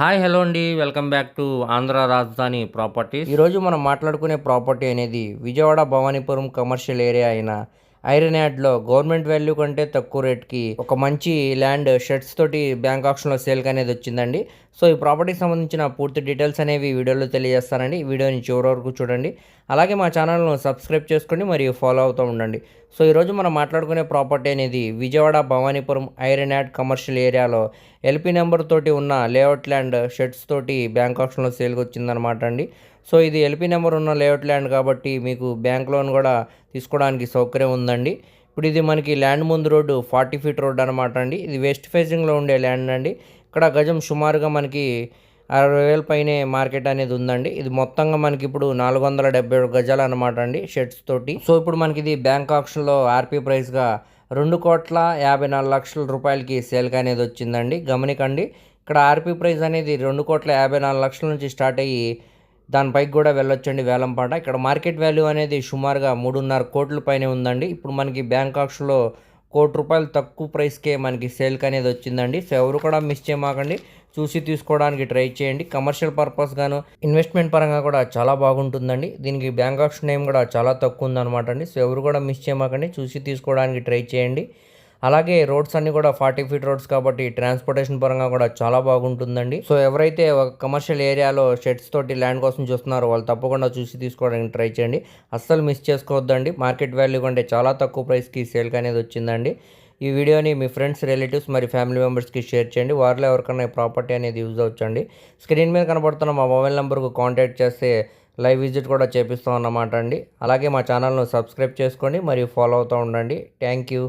Hi hello అండి. Welcome back to Andhra Rajadhani properties. ఈరోజు మనం మాట్లాడుకునే ప్రాపర్టీ అనేది విజయవాడ భవానీపురం కమర్షియల్ ఏరియా అయిన ఐరన్ యాడ్లో గవర్నమెంట్ వాల్యూ కంటే తక్కువ రేట్కి ఒక మంచి ల్యాండ్ షెడ్స్ తోటి బ్యాంక్ ఆప్షన్లో సేల్కి అనేది వచ్చిందండి. సో ఈ ప్రాపర్టీకి సంబంధించిన పూర్తి డీటెయిల్స్ అనేవి వీడియోలో తెలియజేస్తానండి. వీడియోని చివరి వరకు చూడండి. అలాగే మా ఛానల్ను సబ్స్క్రైబ్ చేసుకోండి మరియు ఫాలో అవుతూ ఉండండి. సో ఈరోజు మనం మాట్లాడుకునే ప్రాపర్టీ అనేది Vijayawada Bhavanipuram iron yard commercial ఏరియాలో ఎల్పీ నెంబర్ తోటి ఉన్న లేఅవుట్ ల్యాండ్ షెడ్స్ తోటి బ్యాంక్ ఆప్షన్లో సేల్కి వచ్చిందనమాట అండి. సో ఇది ఎల్పీ నెంబర్ ఉన్న లేఅవుట్ ల్యాండ్ కాబట్టి మీకు బ్యాంక్ లోన్ కూడా తీసుకోవడానికి సౌకర్యం ఉందండి. ఇప్పుడు ఇది మనకి ల్యాండ్ ముందు రోడ్డు ఫార్టీ ఫీట్ రోడ్ అనమాట అండి. ఇది వెస్ట్ ఫేసింగ్లో ఉండే ల్యాండ్ అండి. ఇక్కడ గజం సుమారుగా మనకి అరవై వేల పైనే మార్కెట్ అనేది ఉందండి. ఇది మొత్తంగా మనకి ఇప్పుడు నాలుగు వందల డెబ్బై ఏడు గజాలు అనమాట అండి షెడ్స్ తోటి. సో ఇప్పుడు మనకి ఇది బ్యాంక్ ఆప్షన్లో ఆర్పీ ప్రైస్గా రెండు కోట్ల యాభై నాలుగు లక్షల రూపాయలకి సేల్కి అనేది వచ్చిందండి. గమనికండి ఇక్కడ ఆర్పీ ప్రైస్ అనేది రెండు కోట్ల యాభై నాలుగు లక్షల నుంచి స్టార్ట్ అయ్యి దానిపైకి కూడా వెళ్ళొచ్చండి వేలంపాట ఇక్కడ మార్కెట్ వాల్యూ అనేది సుమారుగా మూడున్నర కోట్ల పైనే ఉందండి. ఇప్పుడు మనకి బ్యాంక్ ఆప్షన్లో కోటి రూపాయలు తక్కువ ప్రైస్కే మనకి సేల్కి అనేది వచ్చిందండి. సో ఎవరు కూడా మిస్ చేయమాకండి. చూసి తీసుకోవడానికి ట్రై చేయండి. కమర్షియల్ పర్పస్ గాను ఇన్వెస్ట్మెంట్ పరంగా కూడా చాలా బాగుంటుందండి. దీనికి బ్యాంక్ ఆప్షన్ నేమ్ కూడా చాలా తక్కువ ఉందన్నమాట అండి. సో ఎవరు కూడా మిస్ చేయమాకండి. చూసి తీసుకోవడానికి ట్రై చేయండి. అలాగే రోడ్స్ అన్ని కూడా ఫార్టీ ఫీట్ రోడ్స్ కాబట్టి ట్రాన్స్పోర్టేషన్ పరంగా కూడా చాలా బాగుంటుందండి. సో ఎవరైతే ఒక కమర్షియల్ ఏరియాలో షెడ్స్ తోటి ల్యాండ్ కోసం చూస్తున్నారో వాళ్ళు తప్పకుండా చూసి తీసుకోవడానికి ట్రై చేయండి. అస్సలు మిస్ చేసుకోవద్దండి. మార్కెట్ వాల్యూ కంటే చాలా తక్కువ ప్రైస్కి సేల్కి అనేది వచ్చిందండి. ఈ వీడియోని మీ ఫ్రెండ్స్ రిలేటివ్స్ మరి ఫ్యామిలీ మెంబర్స్కి షేర్ చేయండి. వారిలో ఎవరికైనా ఈ ప్రాపర్టీ అనేది యూజ్ అవచ్చండి స్క్రీన్ మీద కనబడుతున్న మా మొబైల్ నెంబర్కు కాంటాక్ట్ చేస్తే లైవ్ విజిట్ కూడా చేపిస్తాం అన్నమాట అండి. అలాగే మా ఛానల్ను సబ్స్క్రైబ్ చేసుకోండి మరియు ఫాలో అవుతూ ఉండండి. Thank you.